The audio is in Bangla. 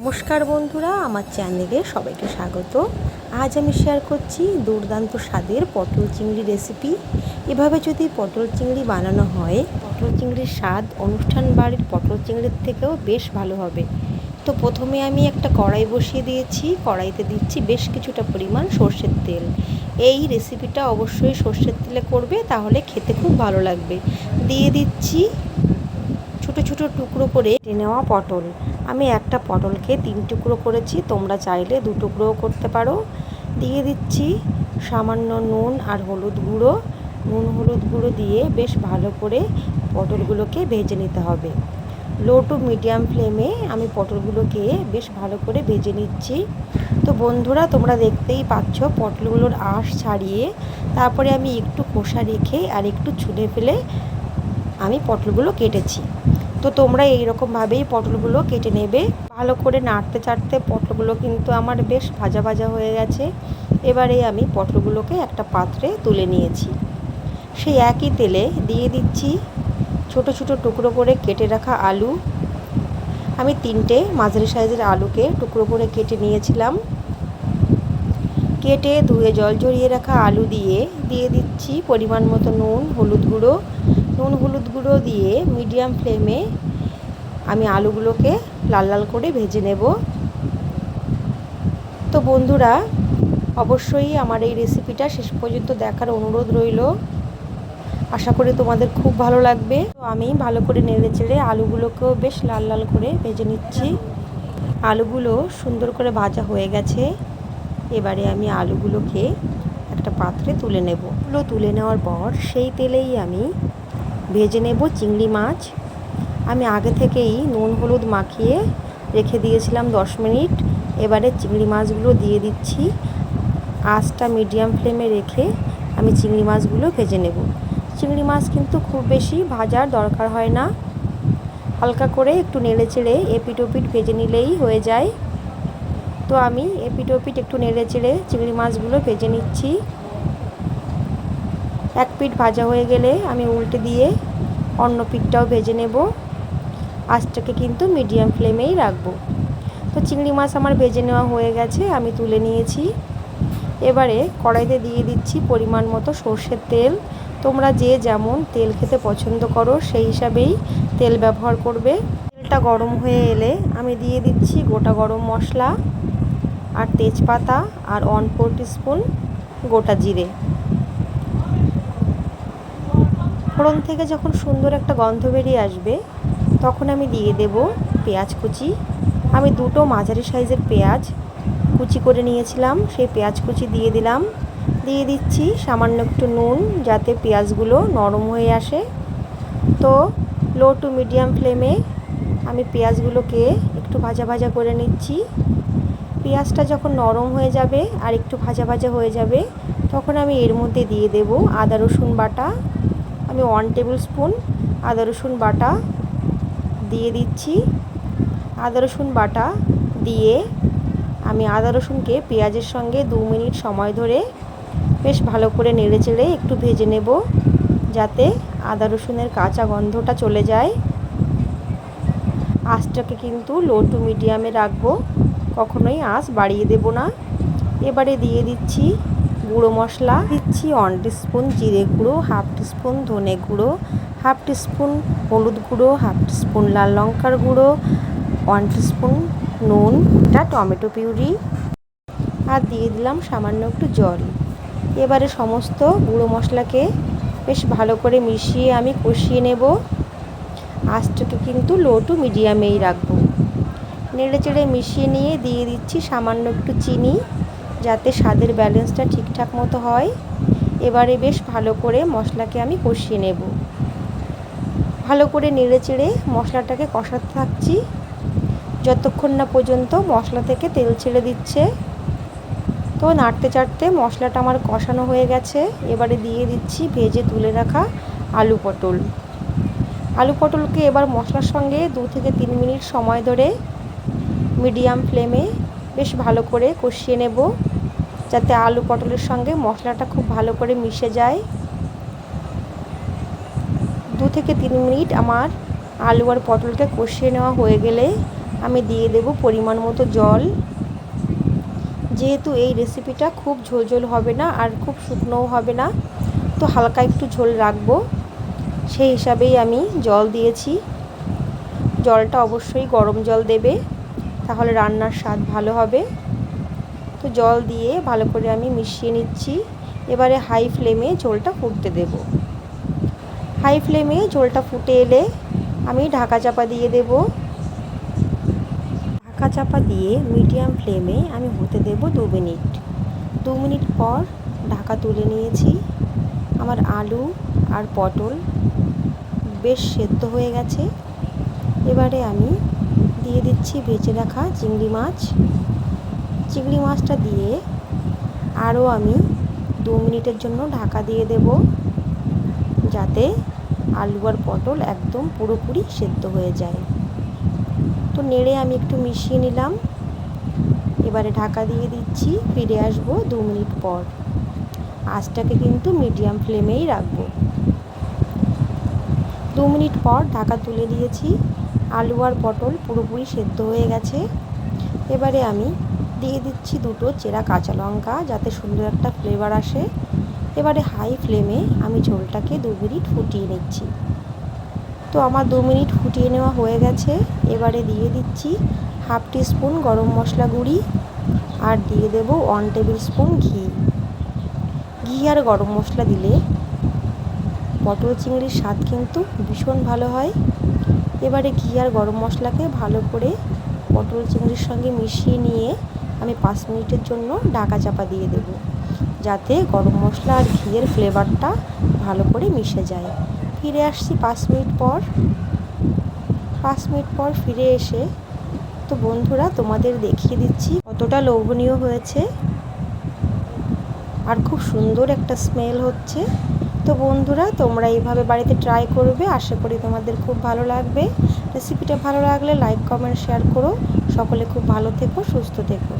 নমস্কার বন্ধুরা, আমার চ্যানেলে সবাইকে স্বাগত। আজ আমি শেয়ার করছি দুর্দান্ত স্বাদের পটল চিংড়ি রেসিপি এভাবে যদি পটল চিংড়ি বানানো হয়, পটল চিংড়ির স্বাদ অনুষ্ঠান বাড়ির পটল চিংড়ির থেকেও বেশ ভালো হবে। তো প্রথমে আমি একটা কড়াই বসিয়ে দিয়েছি। কড়াইতে দিচ্ছি বেশ কিছুটা পরিমাণ সর্ষের তেল। এই রেসিপিটা অবশ্যই সর্ষের তেলে করবে, তাহলে খেতে খুব ভালো লাগবে। দিয়ে দিচ্ছি ছোট ছোট টুকরো করে নেওয়া পটল। আমি একটা পটলকে তিন টুকরো করেছি, তোমরা চাইলে দু টুকরোও করতে পারো। দিয়ে দিচ্ছি সামান্য নুন আর হলুদ গুঁড়ো। নুন, হলুদ গুঁড়ো দিয়ে বেশ ভালো করে পটলগুলোকে ভেজে নিতে হবে। লো টু মিডিয়াম ফ্লেমে আমি পটলগুলোকে বেশ ভালো করে ভেজে নিচ্ছি। তো বন্ধুরা, তোমরা দেখতেই পাচ্ছ পটলগুলোর আঁশ ছাড়িয়ে তারপরে আমি একটু খোসা রেখে আর একটু ছুলে ফেলে আমি পটলগুলো কেটেছি। তো তোমরা এইরকমভাবেই পটলগুলো কেটে নেবে। ভালো করে নাড়তে চাড়তে পটলগুলো কিন্তু আমার বেশ ভাজা ভাজা হয়ে গেছে। এবারে আমি পটলগুলোকে একটা পাত্রে তুলে নিয়েছি। সেই একই তেলে দিয়ে দিচ্ছি ছোট ছোট টুকরো করে কেটে রাখা আলু। আমি তিনটে মাঝারি সাইজের আলুকে টুকরো করে কেটে নিয়েছিলাম। কেটে ধুয়ে জল ঝরিয়ে রাখা আলু দিয়ে দিয়ে দিচ্ছি পরিমাণ মতো নুন, হলুদ গুঁড়ো। নুন, হলুদ গুঁড়ো দিয়ে মিডিয়াম ফ্লেমে আমি আলুগুলোকে লাল লাল করে ভেজে নেব। তো বন্ধুরা, অবশ্যই আমার এই রেসিপিটা শেষ পর্যন্ত দেখার অনুরোধ রইল। আশা করি তোমাদের খুব ভালো লাগবে। তো আমি ভালো করে নেড়ে চেড়ে আলুগুলোকেও বেশ লাল লাল করে ভেজে নিচ্ছি। আলুগুলো সুন্দর করে ভাজা হয়ে গেছে। এবারে আমি আলুগুলোকে একটা পাত্রে তুলে নেব। ওগুলো তুলে নেওয়ার পর সেই তেলেই আমি ভেজে নেব চিংড়ি মাছ। আমি আগে থেকেই নুন হলুদ মাখিয়ে রেখে দিয়েছিলাম দশ মিনিট। এবারে চিংড়ি মাছগুলো দিয়ে দিচ্ছি। আঁচটা মিডিয়াম ফ্লেমে রেখে আমি চিংড়ি মাছগুলো ভেজে নেব। চিংড়ি মাছ কিন্তু খুব বেশি ভাজার দরকার হয় না। হালকা করে একটু নেড়ে চেড়ে এপিট ওপিট ভেজে নিলেই হয়ে যায়। তো আমি এপিট ওপিট একটু নেড়ে চেড়ে চিংড়ি মাছগুলো ভেজে নিচ্ছি। এক পিঠ ভাজা হয়ে গেলে আমি উল্টে দিয়ে অন্য পিঠটাও ভেজে নেব। আঁচটাকে কিন্তু মিডিয়াম ফ্লেমেই রাখব। তো চিংড়ি মাছ আমার ভেজে নেওয়া হয়ে গেছে, আমি তুলে নিয়েছি। এবারে কড়াইতে দিয়ে দিচ্ছি পরিমাণ মতো সর্ষের তেল। তোমরা যে যেমন তেল খেতে পছন্দ করো, সেই হিসাবেই তেল ব্যবহার করবে। তেলটা গরম হয়ে এলে আমি দিয়ে দিচ্ছি গোটা গরম মশলা। আর তেজপাতা আর ওয়ান ফোর স্পুন গোটা জিরে। ফোড়ন থেকে যখন সুন্দর একটা গন্ধ বেরিয়ে আসবে, তখন আমি দিয়ে দেব পেঁয়াজ কুচি। আমি দুটো মাঝারি সাইজের পেঁয়াজ কুচি করে নিয়েছিলাম, সেই পেঁয়াজ কুচি দিয়ে দিলাম। দিয়ে দিচ্ছি সামান্য একটু নুন যাতে পেঁয়াজগুলো নরম হয়ে আসে। তো লো টু মিডিয়াম ফ্লেমে আমি পেঁয়াজগুলোকে একটু ভাজা ভাজা করে নিচ্ছি। পেঁয়াজটা যখন নরম হয়ে যাবে আর একটু ভাজা ভাজা হয়ে যাবে, তখন আমি এর মধ্যে দিয়ে দেব আদা, রসুন বাটা। আমি ওয়ান টেবিল স্পুন আদা, রসুন বাটা দিয়ে দিচ্ছি। আদা, রসুন বাটা দিয়ে আমি আদা, রসুনকে পেঁয়াজের সঙ্গে দু মিনিট সময় ধরে বেশ ভালো করে নেড়ে চেড়ে একটু ভেজে নেব, যাতে আদা, রসুনের কাঁচা গন্ধটা চলে যায়। আঁচটাকে কিন্তু লো টু মিডিয়ামে রাখব। কখনোই আঁচ বাড়িয়ে দেব না। এবারে দিয়ে দিচ্ছি গুঁড়ো মশলা। দিচ্ছি ওয়ান স্পুন জিরে গুঁড়ো হাফ স্পুন ধনে গুঁড়ো হাফ স্পুন হলুদ গুঁড়ো হাফ স্পুন লাল লঙ্কার গুঁড়ো ওয়ান স্পুন নুন এটা টমেটো পিউরি আর দিয়ে দিলাম সামান্য একটু জল। এবারে সমস্ত গুঁড়ো মশলাকে বেশ ভালো করে মিশিয়ে আমি কষিয়ে নেব। আঁচটাকে কিন্তু লো টু মিডিয়ামেই রাখব। নেড়ে চেড়ে মিশিয়ে নিয়ে দিয়ে দিচ্ছি সামান্য একটু চিনি, যাতে স্বাদের ব্যালেন্সটা ঠিকঠাক মতো হয়। এবারে বেশ ভালো করে মশলাকে আমি কষিয়ে নেব। ভালো করে নেড়ে চেড়ে মশলাটাকে কষাতে থাকছি। যতক্ষণ না পর্যন্ত মশলা থেকে তেল ছেড়ে দিচ্ছে। তো নাড়তে চাড়তে মশলাটা আমার কষানো হয়ে গেছে। এবারে দিয়ে দিচ্ছি ভেজে তুলে রাখা আলু পটল। আলু পটলকে এবার মশলার সঙ্গে দু থেকে তিন মিনিট সময় ধরে মিডিয়াম ফ্লেমে বেশ ভালো করে কষিয়ে নেব, যাতে আলু পটলের সঙ্গে মশলাটা খুব ভালো করে মিশে যায়। দু থেকে তিন মিনিট আমার আলু আর পটলকে কষিয়ে নেওয়া হয়ে গেলে আমি দিয়ে দেব পরিমাণ মতো জল। যেহেতু এই রেসিপিটা খুব ঝোলঝোল হবে না আর খুব শুকনোও হবে না, তো হালকা একটু ঝোল রাখব। সেই হিসাবেই আমি জল দিয়েছি। জলটা অবশ্যই গরম জল দেবে। তাহলে রান্নার স্বাদ ভালো হবে। তো জল দিয়ে ভালো করে আমি মিশিয়ে নিচ্ছি। এবারে হাই ফ্লেমে ঝোলটা ফুটতে দেব। হাই ফ্লেমে ঝোলটা ফুটে এলে আমি ঢাকা চাপা দিয়ে দেব। ঢাকা চাপা দিয়ে মিডিয়াম ফ্লেমে আমি হতে দেব দু মিনিট। দু মিনিট পর ঢাকা তুলে নিয়েছি। আমার আলু আর পটল বেশ সেদ্ধ হয়ে গেছে। এবারে আমি দিয়ে দিচ্ছি ভেজে রাখা চিংড়ি মাছ। চিংড়ি মাছটা দিয়ে আরও আমি দু মিনিটের জন্য ঢাকা দিয়ে দেব, যাতে আলু আর পটল একদম পুরোপুরি সেদ্ধ হয়ে যায়। তো নেড়ে আমি একটু মিশিয়ে নিলাম। এবারে ঢাকা দিয়ে দিচ্ছি, ফিরে আসব দু মিনিট পর। আঁচটাকে কিন্তু মিডিয়াম ফ্লেমেই রাখব। দু মিনিট পর ঢাকা তুলে দিয়েছি। আলু আর পটল পুরোপুরি সেদ্ধ হয়ে গেছে। এবারে আমি দিয়ে দিচ্ছি দুটো চেরা কাঁচা লঙ্কা যাতে সুন্দর একটা ফ্লেভার আসে। এবারে হাই ফ্লেমে আমি ঝোলটাকে দু মিনিট ফুটিয়ে নিচ্ছি। তো আমার দু মিনিট ফুটিয়ে নেওয়া হয়ে গেছে। এবারে দিয়ে দিচ্ছি হাফ স্পুন গরম মশলা গুঁড়ি আর দিয়ে দেব ওয়ান টেবিল স্পুন ঘি। ঘি আর গরম মশলা দিলে পটল চিংড়ির স্বাদ কিন্তু ভীষণ ভালো হয়। এবারে ঘি আর গরম মশলাকে ভালো করে পটল চিংড়ির সঙ্গে মিশিয়ে নিয়ে আমি পাঁচ মিনিটের জন্য ঢাকা চাপা দিয়ে দেব, যাতে গরম মশলা আর ঘিয়ের ফ্লেভারটা ভালো করে মিশে যায়। ফিরে আসছি পাঁচ মিনিট পর। পাঁচ মিনিট পর ফিরে এসে তো বন্ধুরা, তোমাদের দেখিয়ে দিচ্ছি কতটা লোভনীয় হয়েছে। আর খুব সুন্দর একটা স্মেল হচ্ছে। তো বন্ধুরা, তোমরা এইভাবে বাড়িতে ট্রাই করবে। আশা করি তোমাদের খুব ভালো লাগবে। রেসিপিটা ভালো লাগলে লাইক কমেন্ট শেয়ার করো। সকলে খুব ভালো থেকো, সুস্থ থেকো।